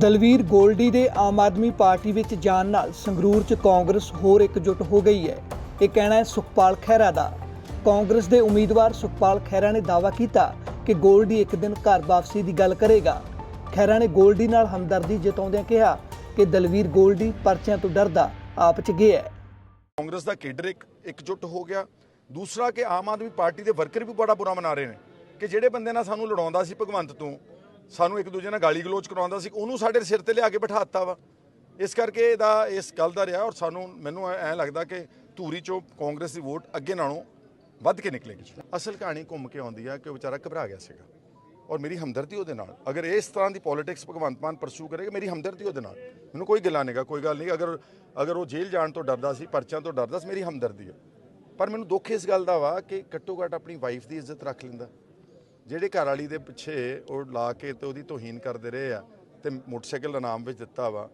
ਦਲਵੀਰ ਗੋਲਡੀ ਦੇ ਆਮ ਆਦਮੀ ਪਾਰਟੀ ਵਿੱਚ ਜਾਣ ਨਾਲ ਸੰਗਰੂਰ 'ਚ ਕਾਂਗਰਸ ਹੋਰ ਇਕਜੁੱਟ ਹੋ ਗਈ ਹੈ। ਇਹ ਕਹਿਣਾ ਹੈ ਸੁਖਪਾਲ ਖਹਿਰਾ ਦਾ। ਕਾਂਗਰਸ ਦੇ ਉਮੀਦਵਾਰ ਸੁਖਪਾਲ ਖਹਿਰਾ ਨੇ ਦਾਅਵਾ ਕੀਤਾ ਕਿ ਗੋਲਡੀ ਇੱਕ ਦਿਨ ਘਰ ਵਾਪਸੀ ਦੀ ਗੱਲ ਕਰੇਗਾ। ਖਹਿਰਾ ਨੇ ਗੋਲਡੀ ਨਾਲ ਹਮਦਰਦੀ ਜਤਾਉਂਦਿਆਂ ਕਿਹਾ ਕਿ ਦਲਵੀਰ ਗੋਲਡੀ ਪਰਚਿਆਂ ਤੋਂ ਡਰਦਾ ਆਪ 'ਚ ਗਿਆ ਹੈ। ਕਾਂਗਰਸ ਦਾ ਕੇਡਰ ਇੱਕ ਇਕਜੁੱਟ ਹੋ ਗਿਆ। ਦੂਸਰਾ ਕਿ ਆਮ ਆਦਮੀ ਪਾਰਟੀ ਦੇ ਵਰਕਰ ਵੀ ਬੜਾ ਬੁਰਾ ਮਨਾ ਰਹੇ ਨੇ ਕਿ ਜਿਹੜੇ ਬੰਦੇ ਨਾਲ ਸਾਨੂੰ ਲੜਾਉਂਦਾ ਸੀ ਭਗਵੰਤ ਤੋਂ ਸਾਨੂੰ ਇੱਕ ਦੂਜੇ ਨਾਲ ਗਾਲੀ ਗਲੋਚ ਕਰਾਉਂਦਾ ਸੀ, ਉਹਨੂੰ ਸਾਡੇ ਸਿਰ ਤੇ ਲਿਆ ਕੇ ਬਿਠਾਤਾ ਵਾ। ਇਸ ਕਰਕੇ ਇਹਦਾ ਇਸ ਗੱਲ ਦਾ ਰਿਹਾ ਔਰ ਸਾਨੂੰ, ਮੈਨੂੰ ਐ ਲੱਗਦਾ ਕਿ ਧੂਰੀ ਚੋਂ ਕਾਂਗਰਸ ਦੀ ਵੋਟ ਅੱਗੇ ਨਾਲੋਂ ਵੱਧ ਕੇ ਨਿਕਲੇਗੀ। ਅਸਲ ਕਹਾਣੀ ਘੁੰਮ ਕੇ ਆਉਂਦੀ ਆ ਕਿ ਉਹ ਵਿਚਾਰਾ ਘਬਰਾ ਗਿਆ ਸੀਗਾ। ਔਰ ਮੇਰੀ ਹਮਦਰਦੀ ਉਹਦੇ ਨਾਲ। ਅਗਰ ਇਸ ਤਰ੍ਹਾਂ ਦੀ ਪੋਲਿਟਿਕਸ ਭਗਵੰਤ ਮਾਨ ਪਰਸੂ ਕਰੇਗਾ, ਮੇਰੀ ਹਮਦਰਦੀ ਉਹਦੇ ਨਾਲ। ਮੈਨੂੰ ਕੋਈ ਗਿਲਾ ਨਹੀਂਗਾ, ਕੋਈ ਗੱਲ ਨਹੀਂ ਅਗਰ ਅਗਰ ਉਹ ਜੇਲ੍ਹ ਜਾਣ ਤੋਂ ਡਰਦਾ ਸੀ, ਪਰਚਿਆਂ ਤੋਂ ਡਰਦਾ ਸੀ, ਮੇਰੀ ਹਮਦਰਦੀ ਹੈ ਪਰ ਮੈਨੂੰ ਦੁੱਖ ਇਸ ਗੱਲ ਦਾ ਵਾ ਕਿ ਘੱਟੋ ਘੱਟ ਆਪਣੀ ਵਾਈਫ ਦੀ ਇੱਜ਼ਤ ਰੱਖ ਲੈਂਦਾ। ਜਿਹੜੇ ਘਰ ਵਾਲੀ ਦੇ ਪਿੱਛੇ ਉਹ ਲਾ ਕੇ ਤੇ ਉਹਦੀ ਤੋਹੀਨ ਕਰਦੇ ਰਹੇ ਆ ਤੇ ਮੋਟਰਸਾਈਕਲ ਇਨਾਮ ਵਿੱਚ ਦਿੱਤਾ ਵਾ।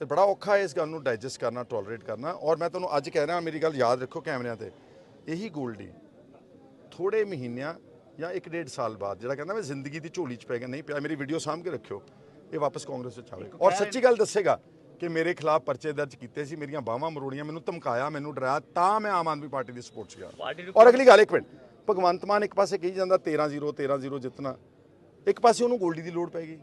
ਤੇ ਬੜਾ ਔਖਾ ਹੈ ਇਸ ਗੱਲ ਨੂੰ ਡਾਈਜੈਸਟ ਕਰਨਾ ਟੋਲਰੇਟ ਕਰਨਾ। ਔਰ ਮੈਂ ਤੁਹਾਨੂੰ ਅੱਜ ਕਹਿ ਰਿਹਾ ਮੇਰੀ ਗੱਲ ਯਾਦ ਰੱਖੋ ਕੈਮਰਿਆਂ ਤੇ। ਇਹੀ ਗੋਲਡੀ ਥੋੜੇ ਮਹੀਨਿਆਂ ਜਾਂ ਇੱਕ ਡੇਢ ਸਾਲ ਬਾਅਦ ਜਿਹੜਾ ਕਹਿੰਦਾ ਮੈਂ ਜ਼ਿੰਦਗੀ ਦੀ ਝੋਲੀ 'ਚ ਪੈ ਗਿਆ ਨਹੀਂ ਪਿਆ ਮੇਰੀ ਵੀਡੀਓ ਸਾਂਭ ਕੇ ਰੱਖਿਓ। ਇਹ ਵਾਪਸ ਕਾਂਗਰਸ ਵਿੱਚ ਆਵੇਗਾ ਔਰ ਸੱਚੀ ਗੱਲ ਦੱਸੇਗਾ ਕਿ ਮੇਰੇ ਖਿਲਾਫ ਪਰਚੇ ਦਰਜ ਕੀਤੇ ਸੀ ਮੇਰੀਆਂ ਬਾਹਾਂ ਮਰੋੜੀਆਂ ਮੈਨੂੰ ਧਮਕਾਇਆ ਮੈਨੂੰ ਡਰਾਇਆ ਤਾਂ ਮੈਂ ਆਮ ਆਦਮੀ ਪਾਰਟੀ ਦੀ ਸਪੋਰਟ 'ਚ ਗਿਆ ਔਰ ਅਗਲੀ ਗੱਲ ਇੱਕ ਮਿੰਟ। ਭਗਵੰਤ ਮਾਨ ਇੱਕ ਪਾਸੇ ਕਹੀ ਜਾਂਦਾ 13-0 13-0 ਜਿੱਤਣਾ ਇੱਕ ਪਾਸੇ ਉਹਨੂੰ ਗੋਲਡੀ ਦੀ ਲੋੜ ਪੈ ਗਈ।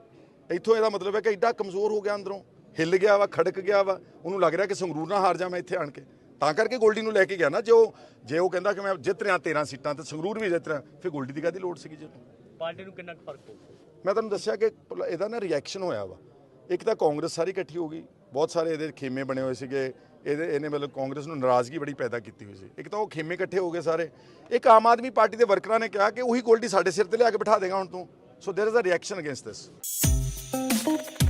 ਇੱਥੋਂ ਇਹਦਾ ਮਤਲਬ ਹੈ ਕਿ ਐਡਾ ਕਮਜ਼ੋਰ ਹੋ ਗਿਆ ਅੰਦਰੋਂ ਹਿੱਲ ਗਿਆ ਵਾ ਖੜਕ ਗਿਆ ਵਾ ਉਹਨੂੰ ਲੱਗ ਰਿਹਾ ਕਿ ਸੰਗਰੂਰ ਨਾ ਹਾਰ ਜਾ ਮੈਂ ਇੱਥੇ ਆਣ ਕੇ। ਤਾਂ ਕਰਕੇ ਗੋਲਡੀ ਨੂੰ ਲੈ ਕੇ ਗਿਆ ਨਾ ਜੇ ਉਹ ਜੇ ਉਹ ਕਹਿੰਦਾ ਕਿ ਮੈਂ ਜਿੱਤ ਰਿਹਾ 13 ਸੀਟਾਂ ਤੇ ਸੰਗਰੂਰ ਵੀ ਜਿੱਤ ਰਿਹਾ ਫਿਰ ਗੋਲਡੀ ਦੀ ਕਾਹਦੀ ਲੋੜ ਸੀਗੀ ਜੇ ਪਾਰਟੀ ਨੂੰ ਕਿੰਨਾ ਕੁ ਫ਼ਰਕ ਪਊ? ਮੈਂ ਤੁਹਾਨੂੰ ਦੱਸਿਆ ਕਿ ਇਹਦਾ ਨਾ ਰਿਐਕਸ਼ਨ ਹੋਇਆ ਵਾ। ਇੱਕ ਤਾਂ ਕਾਂਗਰਸ ਸਾਰੀ ਇਕੱਠੀ ਹੋ ਗਈ ਬਹੁਤ ਸਾਰੇ ਇਹਦੇ ਖੇਮੇ ਬਣੇ ਹੋਏ ਸੀਗੇ ਇਹਦੇ ਇਹਨੇ ਮਤਲਬ ਕਾਂਗਰਸ ਨੂੰ ਨਾਰਾਜ਼ਗੀ ਬੜੀ ਪੈਦਾ ਕੀਤੀ ਹੋਈ ਸੀ ਇੱਕ ਤਾਂ ਉਹ ਖੇਮੇ ਇਕੱਠੇ ਹੋ ਗਏ ਸਾਰੇ ਇੱਕ ਆਮ ਆਦਮੀ ਪਾਰਟੀ ਦੇ ਵਰਕਰਾਂ ਨੇ ਕਿਹਾ ਕਿ ਉਹੀ ਗੋਲਡੀ ਸਾਡੇ ਸਿਰ ਤੇ ਲਿਆ ਕੇ ਬਿਠਾ ਦੇਗਾ ਹੁਣ ਤੂੰ so there is a reaction against this